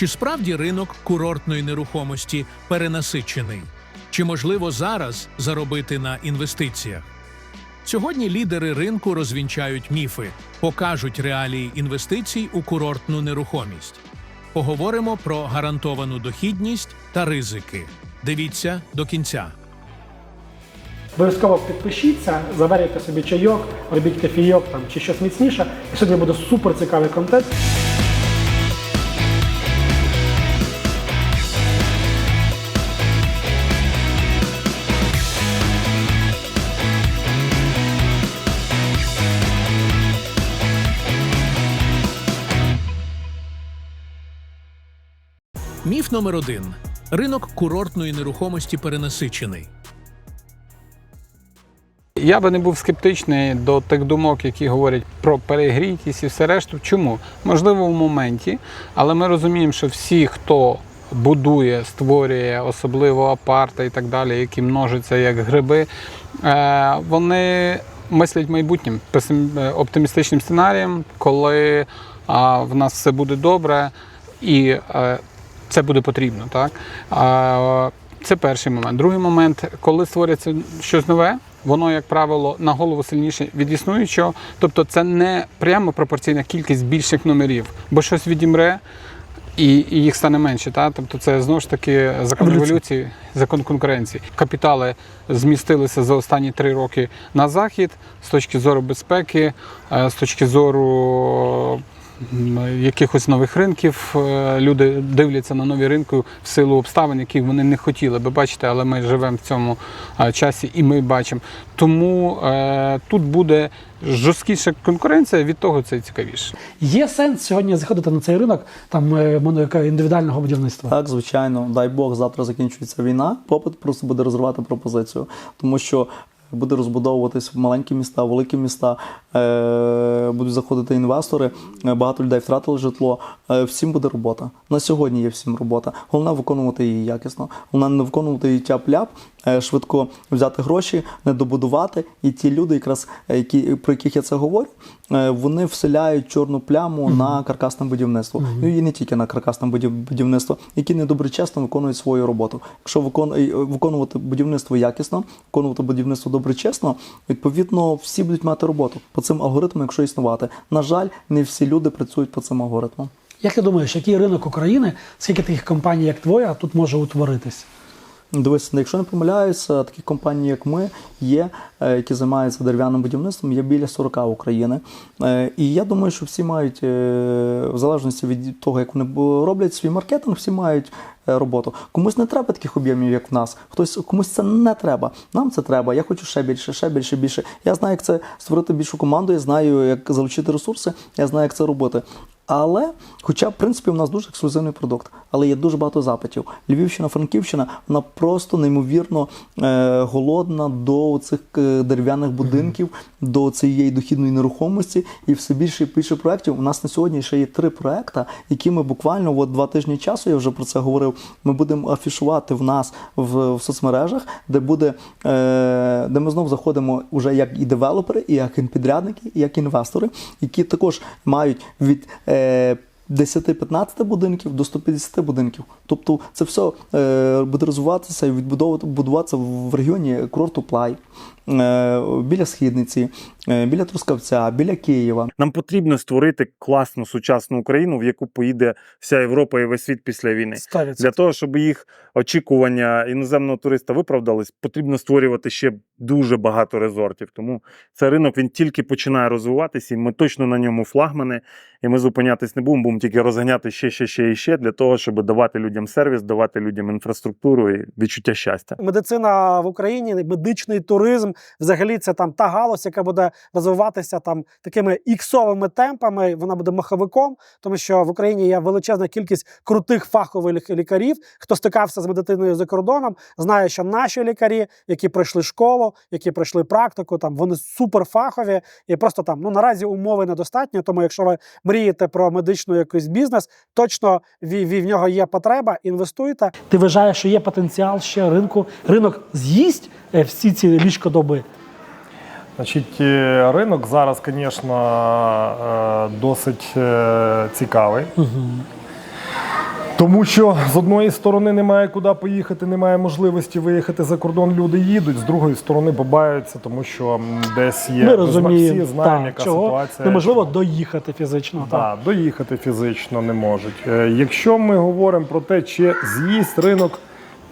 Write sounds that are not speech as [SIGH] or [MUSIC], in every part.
Чи справді ринок курортної нерухомості перенасичений? Чи можливо зараз заробити на інвестиціях? Сьогодні лідери ринку розвінчають міфи, покажуть реалії інвестицій у курортну нерухомість. Поговоримо про гарантовану дохідність та ризики. Дивіться до кінця. Обов'язково підпишіться, заварюйте собі чайок, робіть кофійок там чи щось міцніше. І сьогодні буде супер цікавий контент. Міф номер один: ринок курортної нерухомості перенасичений. Я би не був скептичний до тих думок, які говорять про перегрітість і все решту. Чому? Можливо, в моменті, але ми розуміємо, що всі, хто будує, створює, особливо апарти і так далі, які множаться як гриби, е, вони мислять майбутнім е, оптимістичним сценарієм, коли в нас все буде добре і е, це буде потрібно. Так? А, це перший момент. Другий момент, коли створюється щось нове, воно, як правило, на голову сильніше від існуючого. Тобто це не прямо пропорційна кількість більших номерів, бо щось відімре. І, і їх стане менше, та тобто це знову ж таки закон революції, закон конкуренції. Капітали змістилися за останні три роки на захід з точки зору безпеки, е, з точки зору якихось нових ринків. Е, Люди дивляться на нові ринки в силу обставин, яких вони не хотіли би бачити, але ми живемо в цьому е, часі і ми бачимо. Тому е, тут буде жорсткіша конкуренція, від того це і цікавіше. Є сенс сьогодні заходити на цей ринок там яка- індивідуального будівництва. Так, звичайно, дай Бог, завтра закінчується війна. Попит просто буде розривати пропозицію, тому що буде розбудовуватись маленькі міста, великі міста, е, будуть заходити інвестори. е, Багато людей втратили житло. Е, всім буде робота. На сьогодні є всім робота. Головне виконувати її якісно. Головне не виконувати її тяп-ляп, швидко взяти гроші, не добудувати. І ті люди, якраз е, які про яких я це говорю, е, вони вселяють чорну пляму на каркасне будівництво. Ну і не тільки на каркасне будів- будівництво, які недоброчесно виконують свою роботу. Якщо викон- е, виконувати будівництво якісно, виконувати будівництво доброчесно, відповідно всі будуть мати роботу по цим алгоритмам, якщо існувати. На жаль, не всі люди працюють по цим алгоритмам. Як ти думаєш, який ринок України, скільки таких компаній, як твоя, тут може утворитись? Дивись, якщо не помиляюся, такі компанії, як ми, є, е, які займаються дерев'яним будівництвом, є біля 40 України. Е, І я думаю, що всі мають, е, в залежності від того, як вони роблять свій маркетинг, всі мають роботу. Комусь не треба таких об'ємів, як в нас. Хтось комусь це не треба. Нам це треба. Я хочу ще більше, ще більше, більше. Я знаю, як це створити більшу команду, я знаю, як залучити ресурси, я знаю, як це робити. Але, хоча, в принципі, у нас дуже ексклюзивний продукт, але є дуже багато запитів. Львівщина, Франківщина, вона просто неймовірно е, голодна до цих е, дерев'яних будинків, до цієї дохідної нерухомості. І все більше і більше проєктів. У нас на сьогодні ще є три проекти, які ми буквально от два тижні часу, я вже про це говорив. Ми будемо афішувати в нас в, в соцмережах, де буде, е, де ми знов заходимо вже як і девелопери, і як і підрядники, і як інвестори, які також мають від. Е, 10-15 будинків до 150 будинків. Тобто це все е, буде розвиватися і будуватися в регіоні курорту Плай, біля Східниці, е, біля Трускавця, біля Києва. Нам потрібно створити класну сучасну Україну, в яку поїде вся Європа і весь світ після війни. 100%. Для того, щоб їх очікування іноземного туриста виправдались, потрібно створювати ще дуже багато резортів. Тому цей ринок він тільки починає розвиватися, і ми точно на ньому флагмани. І ми зупинятись не будемо, будемо тільки розганяти ще, ще, ще і ще для того, щоб давати людям сервіс, давати людям інфраструктуру і відчуття щастя. медицина в Україні, медичний туризм, взагалі це там та галузь, яка буде розвиватися там такими іксовими темпами. Вона буде маховиком, тому що в Україні є величезна кількість крутих фахових лікарів. Хто стикався з медициною за кордоном, знає, що наші лікарі, які пройшли школу, які пройшли практику, там вони суперфахові, і просто там ну наразі умови недостатньо. Тому, якщо ви мрієте про медичну якийсь бізнес, точно в, в, в нього є потреба, інвестуйте. Ти вважаєш, що є потенціал ще ринку? Ринок з'їсть всі ці ліжкодоби? Значить, е, ринок зараз, звісно, е, досить е, цікавий. Тому що з одної сторони немає куди поїхати, немає можливості виїхати за кордон. Люди їдуть, з другої сторони побаються, тому що десь є Ми ми розуміємо, всі знаємо, так, яка чого ситуація. неможливо доїхати фізично. Так. Да, доїхати фізично не можуть. Е, Якщо ми говоримо про те, чи з'їсть ринок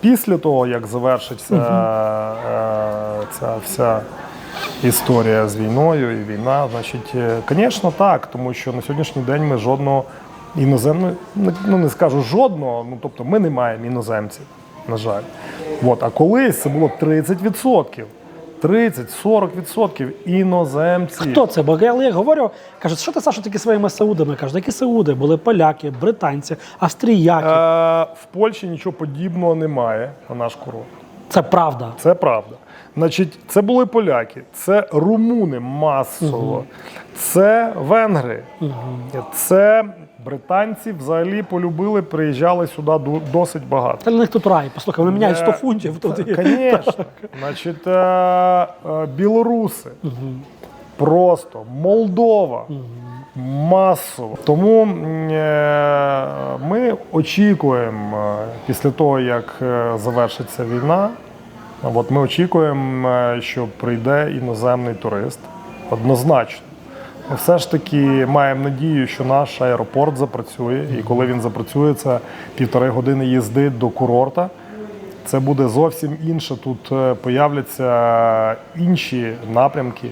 після того, як завершиться е, ця вся історія з війною і війна, значить, е, звісно, так, тому що на сьогоднішній день ми жодного іноземного, не- ну не скажу жодного, ну тобто ми не маємо іноземців, на жаль. От, а колись це було 30%. 30-40% іноземців. Хто це? Бо я як говорю, кажуть, що ти Саша такі своїми саудами? Кажуть, які сауди? Були поляки, британці, австріяки. Е, в Польщі нічого подібного немає на наш курорт. Це правда. Це правда. Значить, це були поляки, це румуни масово, це венгри, це британці взагалі полюбили, приїжджали сюди досить багато. Та для них тут рай. Послухай, вони міняють 100 Е, фунтів тут. Звісно. [LAUGHS] Значить, е, е, білоруси. Просто Молдова. Масово. Тому ми очікуємо після того, як завершиться війна. От ми очікуємо, що прийде іноземний турист. Однозначно. Ми все ж таки маємо надію, що наш аеропорт запрацює, і коли він запрацює, це півтори години їзди до курорта. Це буде зовсім інше. Тут е, появляться інші напрямки,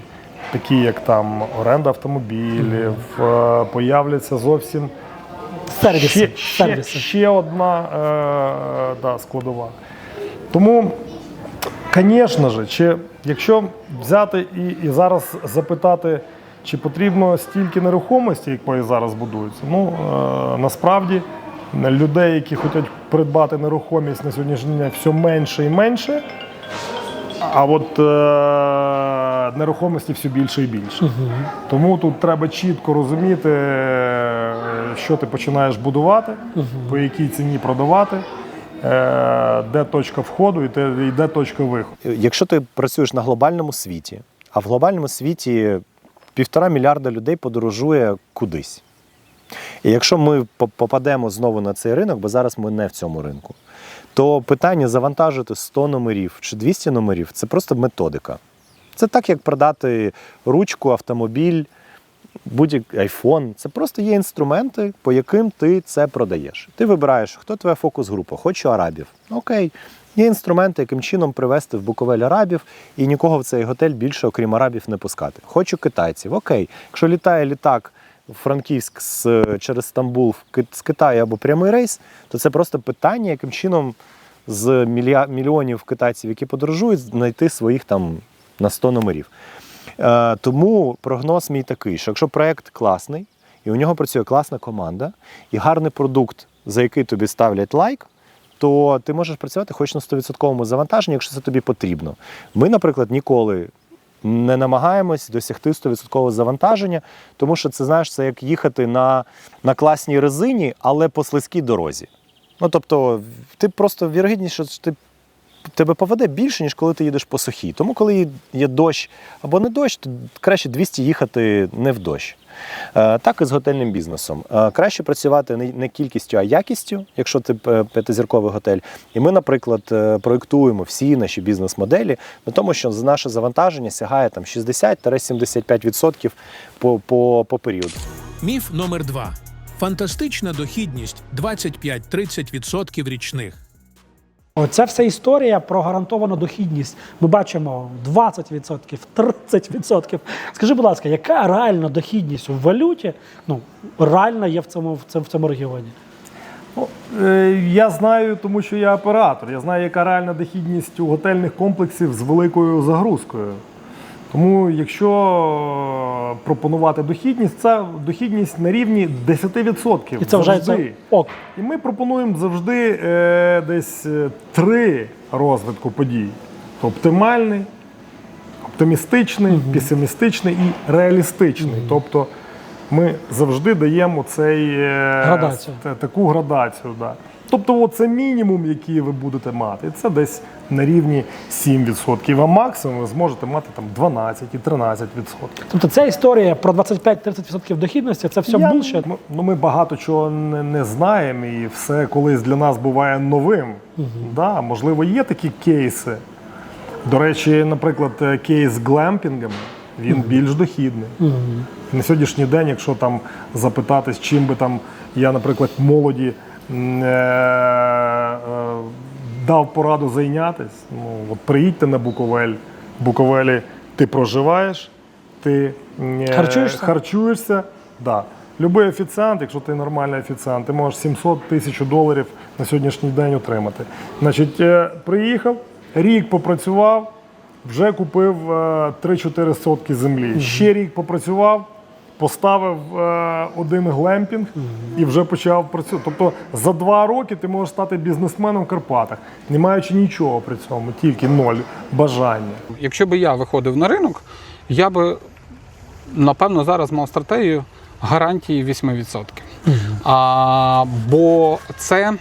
такі як там оренда автомобілів, е, появляться зовсім Сервіси. ще, ще, ще одна е, да, складова. Тому, звісно ж, якщо взяти і, і зараз запитати, чи потрібно стільки нерухомості, якої зараз будується, ну е, насправді людей, які хочуть придбати нерухомість на сьогоднішній день, все менше і менше. А от е, нерухомості все більше і більше. Тому тут треба чітко розуміти, е, що ти починаєш будувати, по якій ціні продавати, е, де точка входу і де точка виходу. Якщо ти працюєш на глобальному світі, а в глобальному світі півтора мільярда людей подорожує кудись. І якщо ми попадемо знову на цей ринок, бо зараз ми не в цьому ринку, то питання завантажити 100 номерів чи 200 номерів це просто методика. Це так, як продати ручку, автомобіль, будь-який айфон. Це просто є інструменти, по яким ти це продаєш. Ти вибираєш, хто твоя фокус-група, хочу арабів. Окей. Є інструменти, яким чином привезти в Буковель арабів і нікого в цей готель більше, окрім арабів, не пускати. Хочу китайців. Окей. Якщо літає літак Франківськ з, через Стамбул з Китаю або прямий рейс, то це просто питання, яким чином з мільйонів китайців, які подорожують, знайти своїх там на 100 номерів. Е, тому прогноз мій такий, що якщо проект класний, і у нього працює класна команда, і гарний продукт, за який тобі ставлять лайк, то ти можеш працювати хоч на 100% завантаженні, якщо це тобі потрібно. Ми, наприклад, ніколи не намагаємось досягти 100% завантаження, тому що це знаєш, це як їхати на, на класній резині, але по слизькій дорозі. Ну тобто, ти просто вірогідніше, що ти тебе поведе більше, ніж коли ти їдеш по сухій. Тому, коли є дощ або не дощ, то краще 200 їхати не в дощ. Е, Так і з готельним бізнесом. Е, Краще працювати не- кількістю, а якістю, якщо ти е, п'ятизірковий готель. І ми, наприклад, проєктуємо всі наші бізнес-моделі на тому, що наше завантаження сягає там 60-75% по, по, по періоду. Міф номер два: фантастична дохідність 25-30% річних. Оця вся історія про гарантовану дохідність. Ми бачимо 20%, 30%. Скажи, будь ласка, яка реальна дохідність у валюті? Ну, реальна є в цьому, в цьому, в цьому регіоні? Ну, е, я знаю, тому що я оператор. Я знаю, яка реальна дохідність у готельних комплексів з великою загрузкою. Тому, якщо е, пропонувати дохідність, це дохідність на рівні 10%. І це вже завжди. це ок. І ми пропонуємо завжди е, десь е, три розвитку подій: оптимальний, оптимістичний, песимістичний і реалістичний. Тобто ми завжди даємо цей, е, Градацію. та- таку градацію. Да. Тобто, це мінімум, який ви будете мати. Це десь на рівні 7%. А максимум ви зможете мати там 12 і 13%. Тобто ця історія про 25-30% дохідності це все булшит. ну, ми багато чого не, не знаємо, і все колись для нас буває новим. Да, можливо, є такі кейси. До речі, наприклад, е, кейс з глемпінгами, він більш дохідний. На сьогоднішній день, якщо там запитатись, чим би там я, наприклад, молоді е, е, дав пораду зайнятися, ну, от приїдьте на Буковель. В Буковелі ти проживаєш, ти е, Харчуєшся? харчуєшся. Да. Любий офіціант, якщо ти нормальний офіціант, ти можеш 700 тисяч доларів на сьогоднішній день отримати. Значить, е, приїхав, рік попрацював, вже купив е, 3-4 сотки землі. Ще рік попрацював, поставив е, один глемпінг і вже почав працювати. Тобто за два роки ти можеш стати бізнесменом в Карпатах, не маючи нічого при цьому, тільки ноль бажання. Якщо б я виходив на ринок, я би напевно зараз мав стратегію гарантії 8%. А, бо це,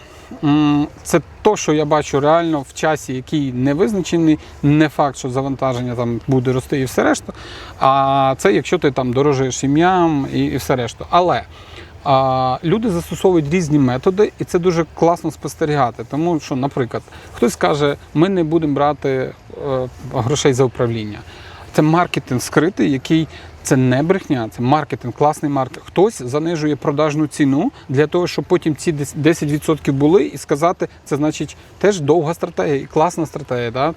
це то, що я бачу реально в часі, який не визначений, не факт, що завантаження там буде рости і все решта. А це якщо ти там дорожуєш ім'ям і, і все решта. Але а, люди застосовують різні методи, і це дуже класно спостерігати. Тому що, наприклад, хтось каже, ми не будемо брати е, грошей за управління. Це маркетинг скритий, який це не брехня, це маркетинг, класний маркетинг. Хтось занижує продажну ціну для того, щоб потім ці 10% були і сказати, це значить теж довга стратегія і класна стратегія. Да?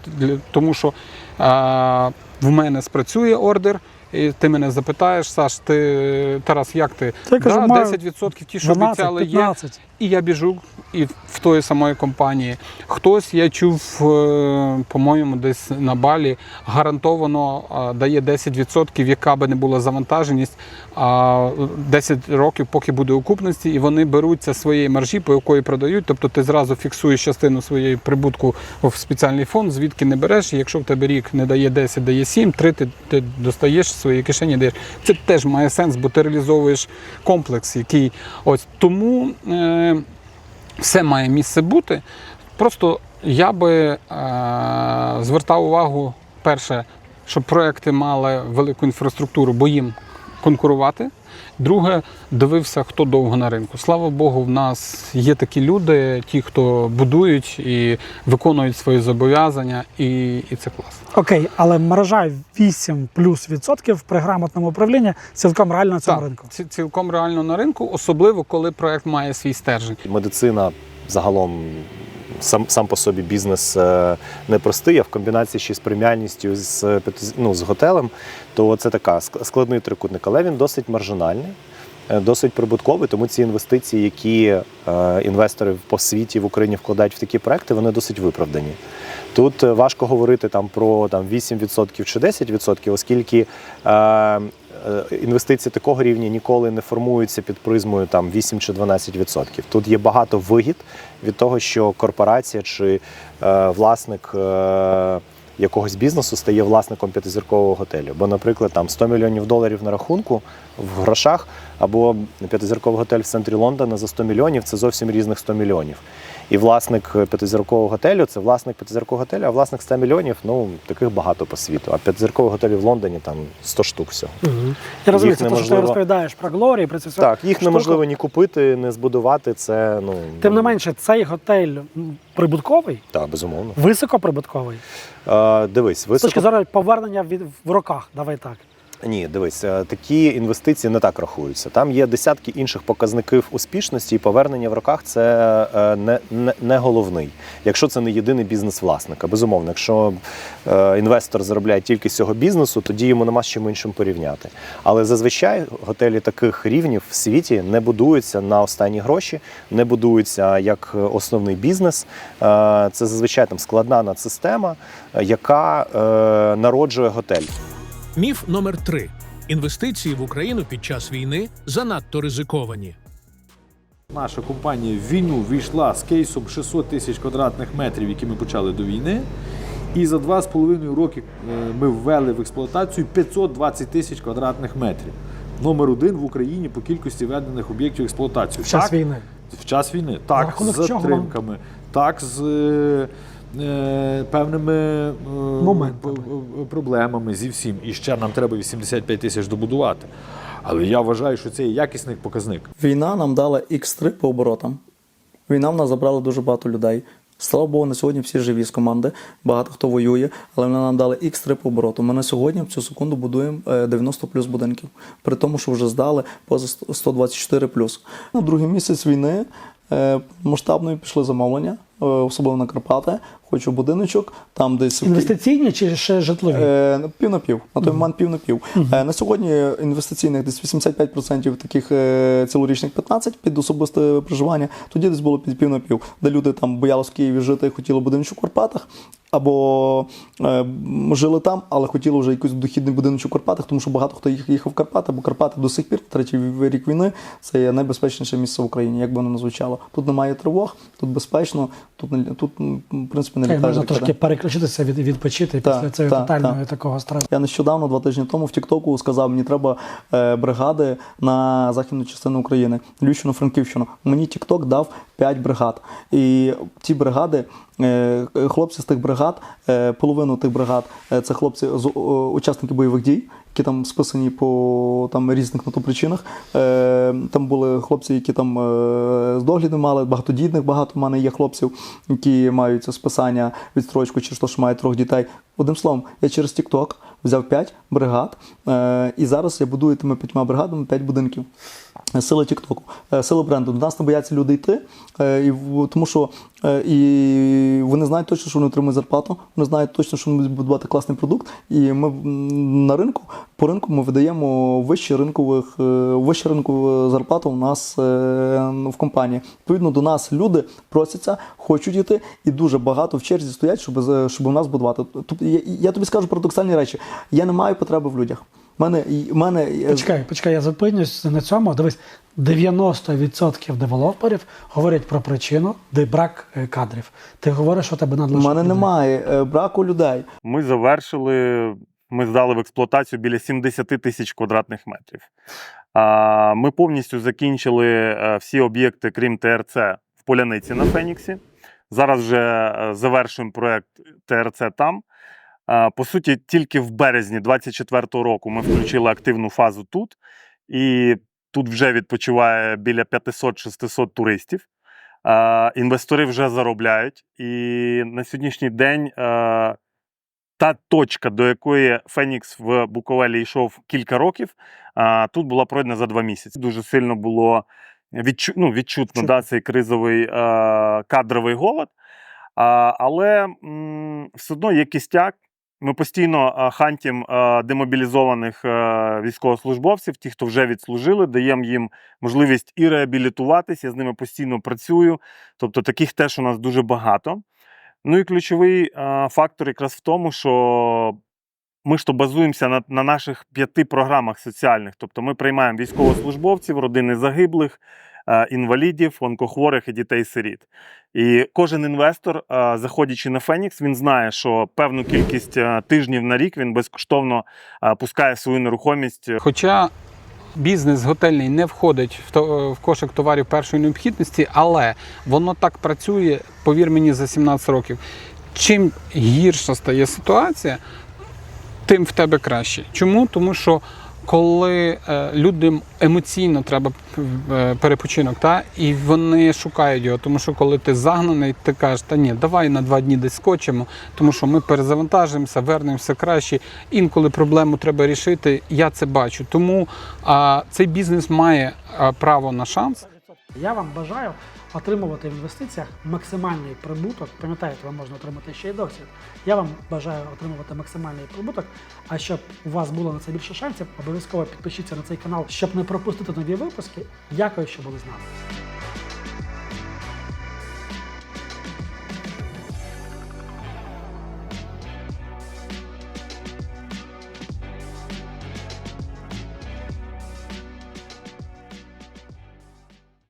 Тому що а, в мене спрацює ордер. І ти мене запитаєш, Саш, ти Тарас, як ти? Я кажу, да, маю 10% ті, що обіцяли, є. 12-15. І я біжу і в тої самої компанії. Хтось, я чув, е, по-моєму, десь на балі гарантовано е, дає 10%, яка би не була завантаженість, а 10 років, поки буде окупності, і вони беруться своєї маржі, по якої продають. Тобто ти зразу фіксуєш частину своєї прибутку в спеціальний фонд, звідки не береш. І якщо в тебе рік не дає 10, дає 7, 3 ти, ти достаєш своєї кишені, даєш. Це теж має сенс, бо ти реалізовуєш комплекс, який ось тому. Е, все має місце бути. Просто я би е, звертав увагу, перше, щоб проекти мали велику інфраструктуру, бо їм конкурувати. Друге, дивився, хто довго на ринку. Слава Богу, в нас є такі люди, ті, хто будують і виконують свої зобов'язання, і, і це класно. Окей, але мережа 8 плюс відсотків при грамотному управлінні цілком реально на цьому Так, ринку. цілком реально на ринку, особливо коли проект має свій стержень. Медицина загалом сам, сам по собі бізнес е, непростий, а в комбінації ще з преміальністю з, п'яти- ну, з готелем, то це така ск- складний трикутник, але він досить маржинальний. е, Досить прибутковий, тому ці інвестиції, які е, інвестори по світі в Україні вкладають в такі проекти, вони досить виправдані. Тут е, важко говорити там про там 8% чи 10%, оскільки е, е, інвестиції такого рівня ніколи не формуються під призмою там 8 чи 12%. Тут є багато вигід від того, що корпорація чи е, власник. Е, Якогось бізнесу стає власником п'ятизіркового готелю. Бо, наприклад, там 100 мільйонів доларів на рахунку в грошах, або п'ятизірковий готель в центрі Лондона за 100 мільйонів це зовсім різних 100 мільйонів. І власник п'ятизіркового готелю це власник п'ятизіркового готелю, а власник 100 мільйонів ну таких багато по світу. А п'ятизіркових готелів в Лондоні там 100 штук всього. Я розумію, це те, що ти розповідаєш про Глорії, про це все. Так, їх штуку. неможливо ні купити, ні збудувати. Це ну Тим не менше, цей готель прибутковий, так, безумовно. високоприбутковий. Е, дивись, З точки зору повернення від, в роках. Давай так. Ні, дивись, е, такі інвестиції не так рахуються. Там є десятки інших показників успішності, і повернення в роках це е, не, не, не головний, якщо це не єдиний бізнес власника. Безумовно, якщо е, інвестор заробляє тільки з цього бізнесу, тоді йому нема з чим іншим порівняти. Але зазвичай готелі таких рівнів в світі не будуються на останні гроші, не будуються як основний бізнес. Це зазвичай там складна надсистема, яка народжує готель. Міф номер три: інвестиції в Україну під час війни занадто ризиковані. Наша компанія в війну війшла з кейсом 600 тисяч квадратних метрів, які ми почали до війни. І за 2,5 роки е, ми ввели в експлуатацію 520 тисяч квадратних метрів. номер один в Україні по кількості введених об'єктів експлуатації. В час Так, війни. В час війни. Так, з затримками, так, з е, певними е, Моментами. п- п- проблемами зі всім. І ще нам треба 85 тисяч добудувати. Але я вважаю, що це є якісний показник. Війна нам дала X3 по оборотам. Війна в нас забрала дуже багато людей. Слава Богу, на сьогодні всі живі з команди, багато хто воює, але вони нам дали X3 по обороту. Ми на сьогодні в цю секунду будуємо е, 90 плюс будинків, при тому, що вже здали поза 124 плюс. Ну, другий місяць війни е, масштабної пішли замовлення, е, особливо на Карпати. Хочу будиночок, там десь Інвестиційні чи ще житлові? Е, пів на пів. На той момент пів на пів. Е, на сьогодні інвестиційних десь 85% таких е, цілорічних 15 під особисте проживання. Тоді десь було під пів на пів, де люди там боялись в Києві жити і хотіли будиночок в Карпатах. Або е, жили там, але хотіли вже якийсь дохідний будиночок в Карпатах, тому що багато хто їх- їхав в Карпати, бо Карпати до сих пір, третій рік війни, це є найбезпечніше місце в Україні, як би воно не звучало. Тут немає тривог, тут безпечно, тут, тут в принципі не літають можна трошки переключитися від відпочити Так, після цього так, тотального так. такого стресу. Я нещодавно, два тижні тому, в Тіктоку сказав, мені треба е, бригади на західну частину України, Львівщину, Франківщину. Мені Тікток дав 5 бригад. І ті бригади, е, хлопці з тих бригад, е, половину тих бригад е, це хлопці з учасники бойових дій. Які там списані по там різних на то причинах. Там були хлопці, які там з догляду мали, багатодітних багато в мене є хлопців, які мають списання відстрочку те, що мають трьох дітей. Одним словом, я через TikTok взяв 5 бригад, е, і зараз я будую тими п'ятьма бригадами 5 будинків. Е, Сила Тіктоку, е, сила бренду. До нас не бояться люди йти, і тому що і вони знають точно, що вони отримують зарплату, вони знають точно, що вони будуть будувати класний продукт. І ми на ринку по ринку ми видаємо вищі ринкових вищу ринкову зарплату у нас в компанії. Відповідно, до нас люди просяться, хочуть йти, і дуже багато в черзі стоять, щоб щоб у нас будувати. Тобто я, я тобі скажу парадоксальні речі. Я не маю потреби в людях. Мене, мене е, Почекай, почекай, я зупинюсь на цьому. Дивись, 90% девелоперів говорять про причину, де брак е, кадрів. Ти говориш, що тебе в надлишок. мене людей. немає е, браку людей. Ми завершили, ми здали в експлуатацію біля 70 тисяч квадратних метрів. Ми повністю закінчили всі об'єкти, крім ТРЦ, в Поляниці на Феніксі. Зараз вже завершуємо проект ТРЦ там. По суті, тільки в березні 2024 року ми включили активну фазу тут, і тут вже відпочиває біля 500-600 туристів. Інвестори вже заробляють. І на сьогоднішній день та точка, до якої Фенікс в Буковелі йшов кілька років, тут була пройдена за два місяці. Дуже сильно було відчу, ну, відчутно да, цей кризовий кадровий голод. Але м, все одно є кістяк. Ми постійно е, хантім е, демобілізованих е, військовослужбовців, ті, хто вже відслужили, даємо їм можливість і реабілітуватися. Я з ними постійно працюю. Тобто таких теж у нас дуже багато. Ну і ключовий фактор якраз в тому, що ми ж то базуємося на, на наших п'яти програмах соціальних. Тобто ми приймаємо військовослужбовців, родини загиблих, інвалідів, онкохворих і дітей-сиріт. І кожен інвестор, е, заходячи на Фенікс, він знає, що певну кількість е, тижнів на рік він безкоштовно е, пускає свою нерухомість Хоча бізнес готельний не входить в, то, в кошик товарів першої необхідності, але воно так працює, повір мені, за 17 років. Чим гірша стає ситуація, тим в тебе краще. Чому? Тому що коли е, людям емоційно треба е, перепочинок, та, і вони шукають його, тому що коли ти загнаний, ти кажеш, та ні, давай на два дні десь скочимо, тому що ми перезавантажимося, вернемося краще. Інколи проблему треба рішити. Я це бачу. Тому а, цей бізнес має право на шанс. Я вам бажаю отримувати в інвестиціях максимальний прибуток. Пам'ятаєте, вам можна отримати ще й досвід. Я вам бажаю отримувати максимальний прибуток. А щоб у вас було на це більше шансів, обов'язково підпишіться на цей канал, щоб не пропустити нові випуски. Дякую, що були з нами.